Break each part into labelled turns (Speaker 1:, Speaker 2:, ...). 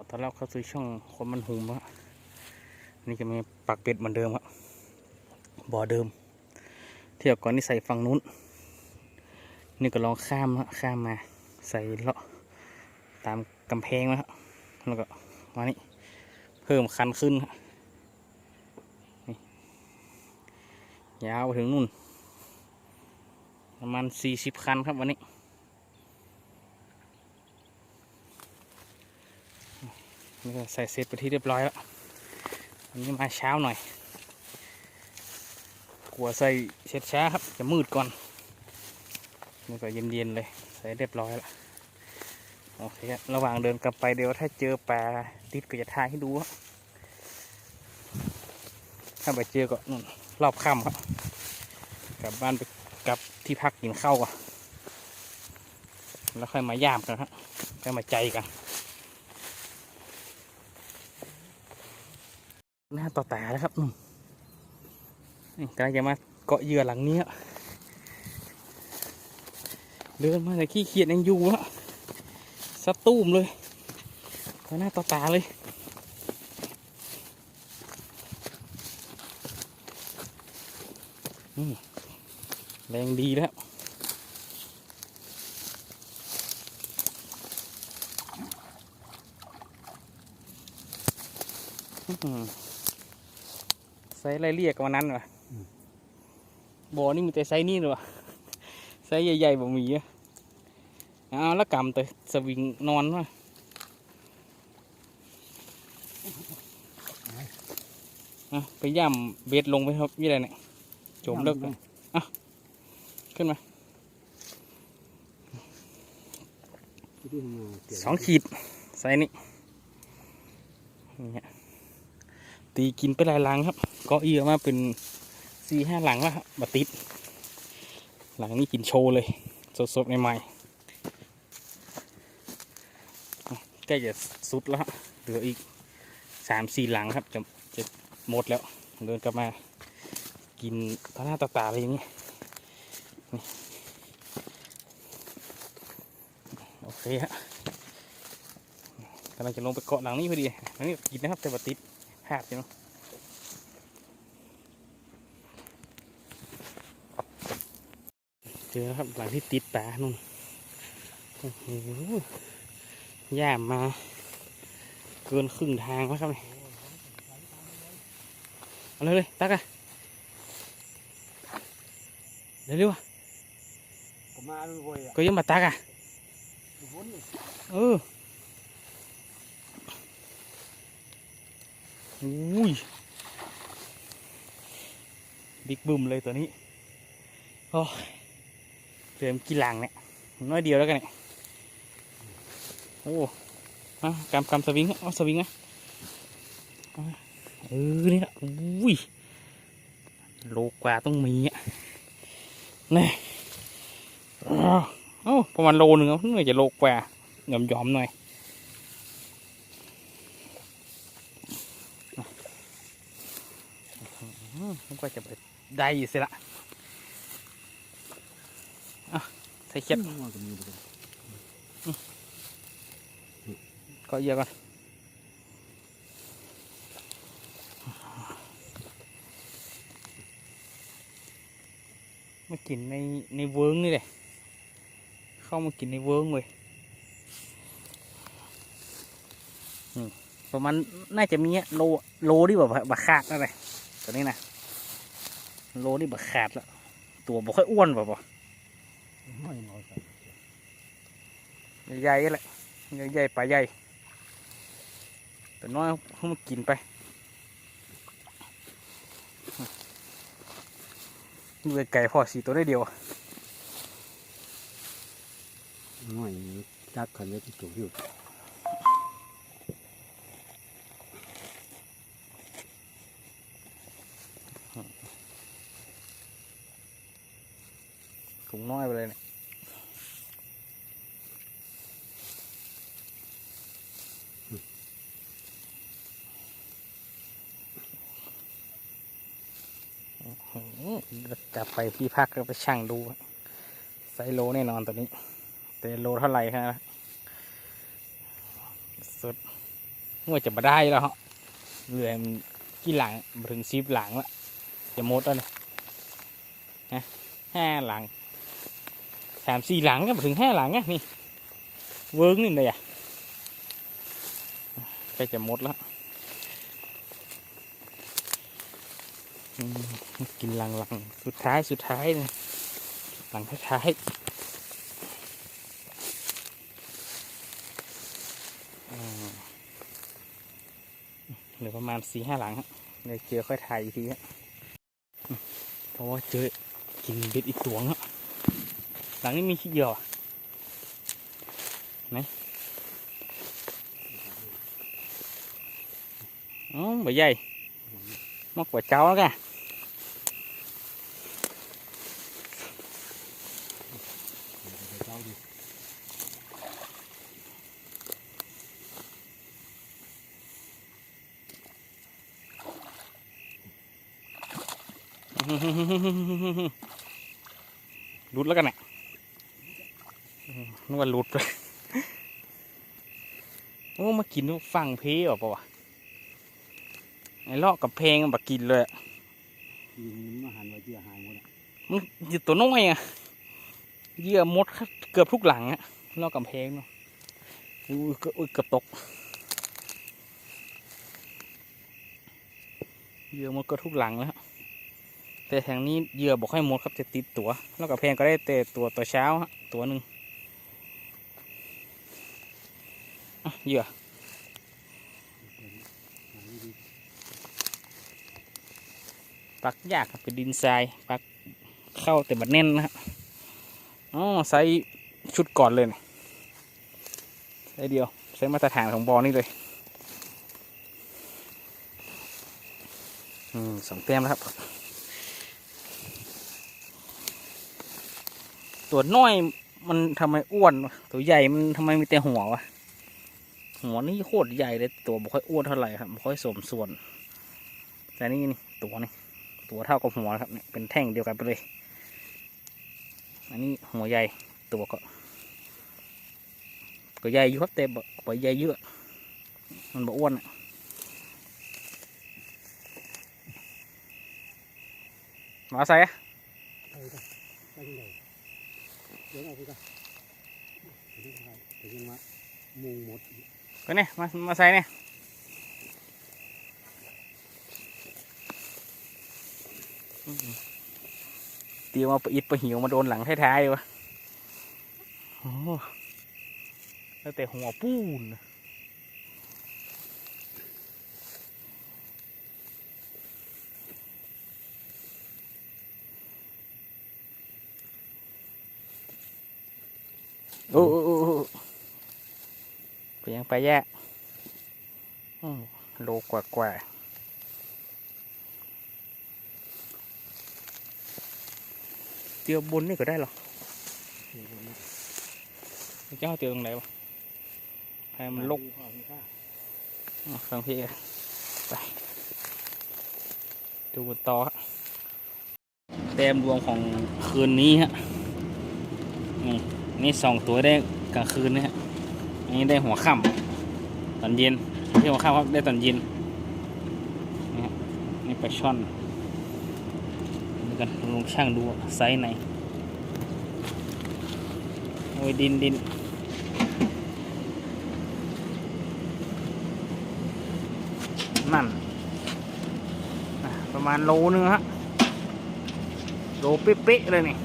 Speaker 1: ขอต้อนรับเข้าสู่ช่องคนมันหุมฮะนี่ก็มีปักเป็ดเหมือนเดิมครับบ่อเดิม เที่ยวก่อนนี่ใส่ฝั่งนู้น นี่ก็ลองข้ามฮะข้ามมาใส่เลาะตามกำแพงนะแล้วก็มานี่เพิ่มคันขึ้นยาวไปถึงนู่นประมาณสี่สิบคันครับวันนี้ นี่ก็ใส่เสร็จไปที่เรียบร้อยแล้วอันนี้มาเช้าหน่อย กลัวใส่เช็ดช้าครับ จะมืดก่อนนี่ก็เย็นๆเลย ใส่เรียบร้อยแล้วโอเคครับระหว่างเดินกลับไปเดี๋ยวถ้าเจอปลาติดก็จะถ่ายให้ดูครับถ้าไปเจอก็นู่นรอบค่ำครับ กลับบ้านไปกลับที่พักกินข้าวก่อนแล้วค่อยมาย่ามกันครับค่อยมาใจกัน หน้าต่อตาแล้วครับนุ่มนี่กำลังจะมาเกาะเหยื่อหลังนี้เดินมาแต่ขี้เกียจยังอยู่อะสะตูมเลยต่อหน้าต่อตาเลยแรงดีแล้วอื้อหือ ไซส์อะไรเรียกกว่าวันนั้นวะบ่อนี่มีแต่ไซส์นี่เลยวะไซส์ใหญ่ๆบ่มีอะเอาแล้วกำแต่สวิงนอนวะอะไปย่ำเบ็ดลงไปครับยี่ไรเนี่ยจมเลิกเลยอะขึ้นมาสองขีดไซส์นี้นี่ฮะตีกินไปหลายหลังครับ ก็เอียมาเป็นสี่ห้าหลังแล้วครับบาติด หลังนี้กินโชว์เลย สดๆใหม่ๆใกล้จะสุดแล้วเหลืออีกสามสี่หลังครับ จะจะหมดแล้ว เดินกลับมากินต่อหน้าต่อตาอะไรอย่างนี้นี่โอเคฮะกำลังจะลงไปเกาะหลังนี้พอดีหลังนี้กินนะครับแต่ว่าติดหาดอยู่เนาะเจ อแล้วครับหลังที่ติดป่านู่นโอ้โหย่ามมาเกินครึ่งทางแล้วครับนี่เอาเลยเลยตักอะเร็วๆอะ
Speaker 2: ก็มาด้วยบ่อยอะ
Speaker 1: ก็ยังมาตักอะ
Speaker 2: อยู่บนนี่
Speaker 1: เอออุ้ยบิ๊กบึมเลยตัวนี้โอ้ย เริ่มกี่หลังเนี่ยน้อยเดียวแล้วกันเนี่ยโอ้มากำกำสวิงเอาสวิงนะเอาเอนี่ละอุ้ยโลกว่าต้องมีอะนี่อ้าวเอ้าประมาณโลหนึ่งเอาหน่อยจะโลกว่าหย่อมๆหน่อยอืมมันก็จะไปได้อยู่สิละ อะใส่เข็ด
Speaker 2: มันก็มีบ่ได้
Speaker 1: ก็เยอะก่อนมากินในในเวิร์งนี่เลยเข้ามากินในเวิร์งเลยประมาณน่าจะมีอะโลโลที่แบบบะขาดนั่นเลยตัวนี้นะโลที่บะขาดแล้วตัวบ่ค่อยอ้วนแบบว่า
Speaker 2: น้อ
Speaker 1: ใหญ่ๆแหละใหญ่ๆปลาใหญ่แต่น้อยเขามากินไปเลยไก่พอสีตัวได้เดียว
Speaker 2: น้อยจักขันนี้ที่ถูกอยู่
Speaker 1: น้อยไปเลยเนี่ยอื้อหือกลับไปที่พักก็ไปชั่งดูไซโลแน่นอนตัวนี้ แต่โลเท่าไหร่ครับสุดว่าจะมาได้แล้วฮะเรือมันกี่หลังถึงซีบหลังละจะหมดแล้วเนี่ยฮะห้าหลัง สามสี่หลังก็มาถึงห้าหลังไงนี่ เวิร์กนี่เลยอะใกล้จะหมดแล้วกินหลังหลังๆสุดท้ายสุดท้ายเนี่ยหลังท้ายเหลือประมาณสี่ห้าหลังครับเดี๋ยวเจอค่อยถ่ายอีกทีครับเพราะว่าเจอกินเบ็ดอีกตัวงครับ หลังนี้มีขี้เหยื่อไหมอ๋อใบใหญ่มากกว่าเจ้าแล้วกัน
Speaker 2: เจ้าดิ
Speaker 1: หลุดแล้วกันน่ะอื มนึกว่าหลุดไปโอ้มากินฟังเพลเหรอปะวะไอ้ลอกกับเพลงมันบักกินเลยอะ
Speaker 2: ยิงมันมาหันไว้ที่หายหมดอะ
Speaker 1: มันเหยื่อตัวน้อยอะเหยื่อมดเกือบทุกหลังอะลอกกับเพลงเนาะอุ้ยเกือบอุ้ยเกือบตกเหยื่อมดก็ทุกหลังแล้ว แต่ทางนี้เหยื่อบอกให้หมดครับจะติดตัว แล้วกับเพลงก็ได้แต่ตัวตัวเช้าฮะตัวหนึ่งอะ เหยื่อปักยากครับเป็นดินทรายปักเข้าแต่บัดแน่นนะฮะอ๋อใส่ชุดก่อนเลยนี่ใส่เดียวใส่มาตรฐานของบอนี่เลยอืมสองแต้มแล้วครับ ตัวน้อยมันทำไมอ้วน ตัวใหญ่มันทำไมมีแต่หัววะ หัวนี่โคตรใหญ่เลยตัวไม่ค่อยอ้วนเท่าไหร่ครับไม่ค่อยสมส่วน แต่นี่นี่ตัวนี่ตัวเท่ากับหัวครับเนี่ยเป็นแท่งเดียวกันไปเลย อันนี้หัวใหญ่ตัวก็ก็ใหญ่อยู่ครับแต่บ่บ่ใหญ่เยอะ มันบ่อ้วนอะมาใส่อะ
Speaker 2: เดี๋ยวเอาไปกันไปที่ไหนไปยังมามุงหมด
Speaker 1: ก็เนี่ยมามาใส่เนี่ยเตียมเอาปอิดไปหิวมาโดนหลังท้ายๆวะโอ้แล้วแต่หัวปูนโอ้โอ้โอ้โอ้ไป ยังไปแยกอืมโลกว่ากว่าเตียวบนนี่ก็ได้หรอเจ้าเตียวตรงไหนวะให้มันลกฟังพี่ไปดูกันต่อแต้มรวมของคืนนี้ฮะนี่นี่สองตัวได้กลางคืนนะฮะอันนี้ได้หัวค่ำ ตอนเย็นไม่ใช่หัวค่ำครับได้ตอนเย็นนี่ฮะนี่ปลาช่อนดูกันลงช่างดูไซส์ไหนโอ้ยดินดินนั่นประมาณโลนึงฮะโลเป๊ะๆเลยนี่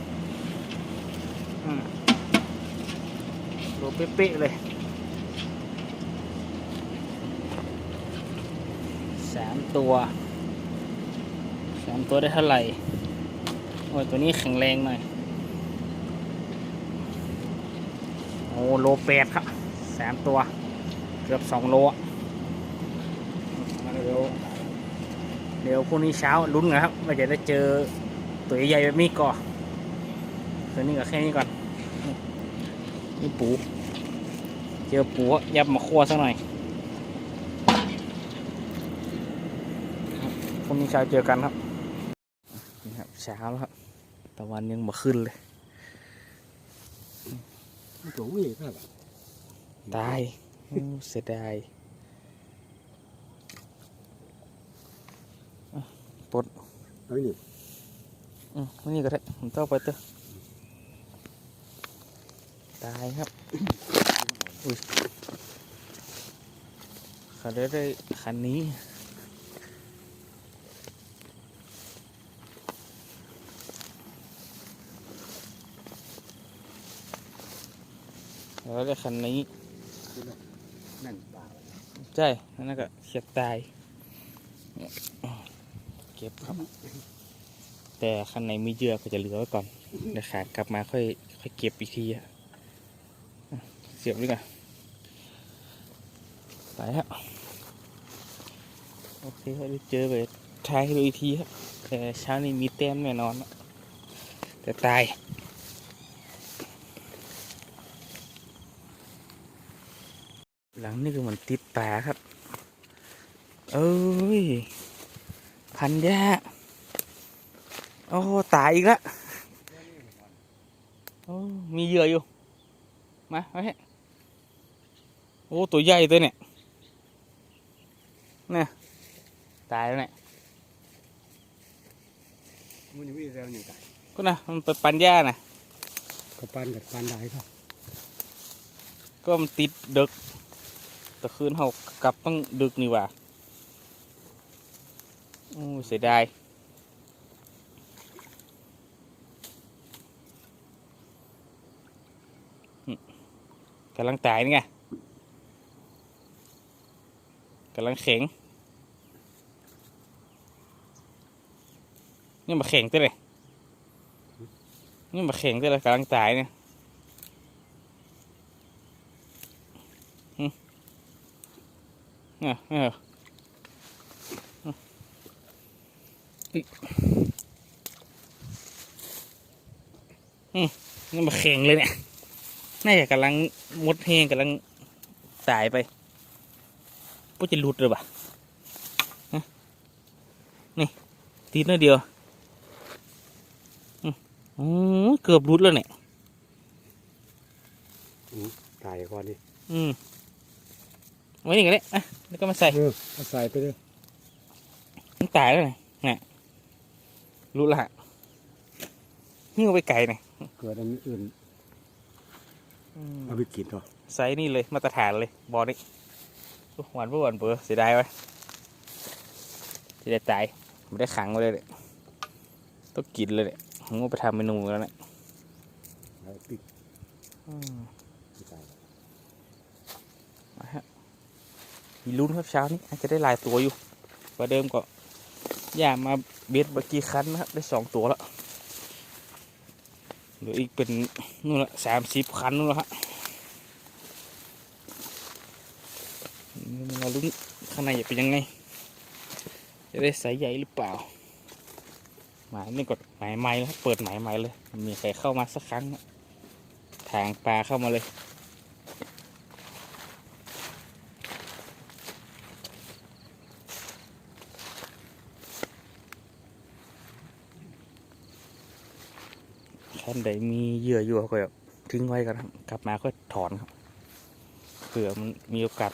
Speaker 1: โลเป๊ะๆเลย สาม ตัวสามตัวได้เท่าไหร่ โอ้ยตัวนี้แข็งแรงหน่อย โอ้โลแปดครับสามตัว เกือบสองโลเดี๋ยวเดี๋ยวพรุ่งนี้เช้าลุ้นกันครับว่าจะได้เจอตัวใหญ่แบบนี้ก่อนตัวนี้ก็แค่นี้ก่อน นี่ปู เจอปูยับมาคั่วสักหน่อย นี้เช้าเจอกันครับนี่ครับเช้าแล้วครับตะวันยังมาขึ้นเลย
Speaker 2: ตัวเวกครับ
Speaker 1: ตายเสียดายปด
Speaker 2: ไอ้นี่
Speaker 1: อืมนี่ก็ได้ผมต้องไปเตอตายครับอุ้ยขาได้ได้คันนี้ แล้วได้คันนี้
Speaker 2: นั่นปลา
Speaker 1: ใช่นั่นก็เฉียดตาย เก็บครับ แต่คันไหนมีเหยื่อก็จะเหลือไว้ก่อนเดี๋ยวขากลับมาค่อยค่อยเก็บอีกทีอะอะเสียบดีกว่าไปฮะโอเคครับได้เจอไปทายให้ดูอีกทีครับแต่เช้านี้มีแต้มแน่นอนอะแต่ตาย หลังนี่คือเหมือนติดป่าครับ เอ้ย พันยาโอ้ตายอีกละโอ้มีเหยื่ออยู่ มาเอาให้โอ้ ตัวใหญ่ตัวเนี่ยเนี่ยตายแล้วเนี่ย
Speaker 2: มันยังไม่ได้แล้วนี่ตาย
Speaker 1: ก็นะมันไปปันหญ้านะ
Speaker 2: กับปานกับปานได้ครับ
Speaker 1: ก็มันติดดึก แต่คืนเขากลับต้องดึกนี่หว่าโอ้เสียดายกำลังตายนี่ไงกำลังแข็งนี่มาแข็งตัวเลยนี่มาแข็งตัวเลยกำลังตายเนี่ย เนี่ยเนี่ยอิอืมนี่มาแข็งเลยเนี่ย น่าจะกำลังมดแห้งกำลังตายไปปุ๊จะหลุดเลยปะฮะนี่ตีนนิดเดียวอืมอ๋อเกือบหลุดแล้วเนี่ย
Speaker 2: ตายก่อนดิ
Speaker 1: อืมไว้อย่างนี้อะ แล้วก็มาใส่
Speaker 2: เออเอาใส่ไปเลย
Speaker 1: มันตายแล้วไงเนี่ยรู้ละหิ้วไปไกลหน่อย
Speaker 2: เกิดอันอื่นเอาไปกินเหรอ
Speaker 1: ไซส์นี่เลยมาตรฐานเลยบอลนี่โอ้หวานเพื่อหวานเปือเสียดายไว้จะได้ตายไม่ได้ขังไว้เลยเนี่ยต้องกินเลยเนี่ยผมก็ไปทำเมนูแล้วเนี่ย
Speaker 2: เอาปิด
Speaker 1: อืม
Speaker 2: ไม่ตาย
Speaker 1: มาฮะ มีลุ้นครับเช้านี้อาจจะได้หลายตัวอยู่กว่าเดิมก็อย่ามาเบ็ดเมื่อกี้คันนะครับได้สองตัวแล้วเหลืออีกเป็นนู่นละสามสิบคันนู่นละฮะนี่มันเราลุ้นข้างในจะเป็นยังไง จะได้สายใหญ่หรือเปล่า หมายนี่กดหมายไม้แล้วเปิดหมายไม้เลย มีใครเข้ามาสักครั้งนะทางปลาเข้ามาเลย ท่านใดมีเหยื่ออยู่ก็แบบทิ้งไว้กันครับกลับมาก็ถอนครับเผื่อมันมีโอกาส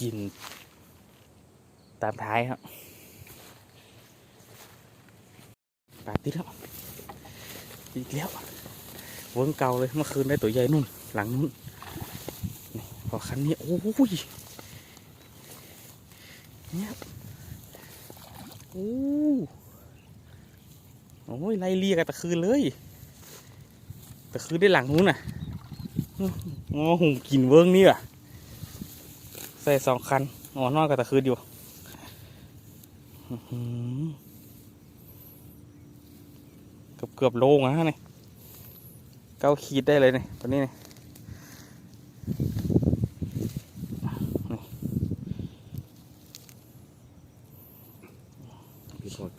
Speaker 1: กิน ตามท้ายครับปาติดแล้วอีกแล้วเวิ้งเก่าเลยเมื่อคืนได้ตัวใหญ่นู่น หลังนู้นพอคันนี้โอ้ยเนี่ยโอ้โอ้ยไล่เรียกันตะคืนเลย แต่คือได้หลังนู้นน่ะงอหุงกินเวิ้งนี่อะใส่สองคันอ๋อนอกกับตะคืนอยู่อื้อหือเกือบเกือบโลงอะฮะนี่เก้าขีดได้เลยนี่ตัวนี้นี่นี่
Speaker 2: พี่กด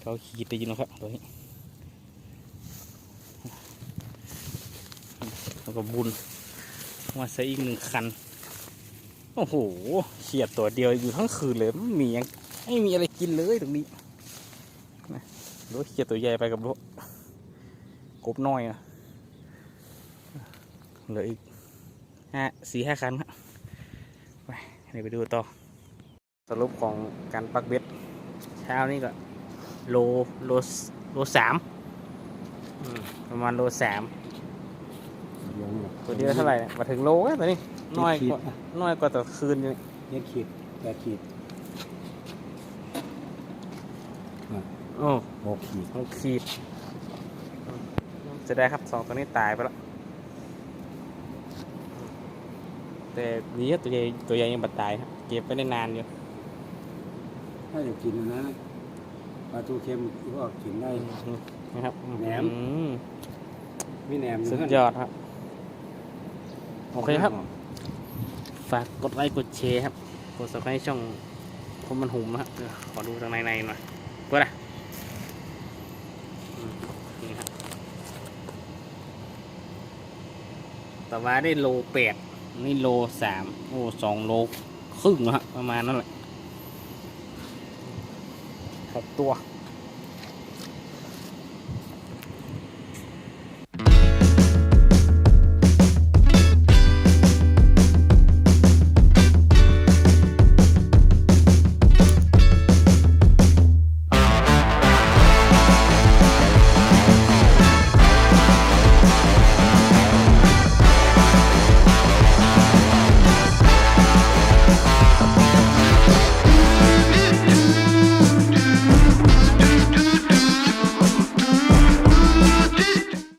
Speaker 1: เก้าขีดได้ยินไหมครับตัวนี้ แล้วก็บุญมาใส่อีกหนึ่งคัน โอ้โหเฉียดตัวเดียวอยู่ทั้งคืนเลยไม่มียังไม่มีอะไรกินเลยตรงนี้นะรถเฉียดตัวใหญ่ไปกับรถกบน้อยอะเหลืออีกห้าสี่ห้าคันครับไปเดี๋ยวไปดูต่อ สรุปของการปักเบ็ดเช้านี่ก็โลโลโลสามประมาณโลสาม
Speaker 2: เดี๋ยวนี่แหละ
Speaker 1: ตัวเดียวเท่าไหร่เนี่ยมาถึงโลแล้วตัวนี้น้อยกว่าน้อยกว่าต่อคืนอยู่นี่
Speaker 2: เจ็ดขีดแปดขีด
Speaker 1: โอ้
Speaker 2: หกขีด
Speaker 1: หกขีด จะได้ครับสองตัวนี้ตายไปแล้วแต่ดีอะตัวใหญ่ตัวใหญ่ยังบัดตายครับเก็บไปได้นานอยู่
Speaker 2: ถ้าจะกินนะปลาทูเค็มก็กินได้
Speaker 1: นะครับ
Speaker 2: แหนม
Speaker 1: อืม
Speaker 2: มีแหนม
Speaker 1: สุดยอดครับ โอเคครับ ฝากกดไลค์กดแชร์ครับ กด subscribe ช่องคนมันหุมนะครับเดี๋ยวขอดูทางในในหน่อยเพื่อนอะอืมนี่ครับต่อมาได้โลแปดนี่โลสามโอ้สองโลครึ่งนะฮะประมาณนั้นแหละหกตัว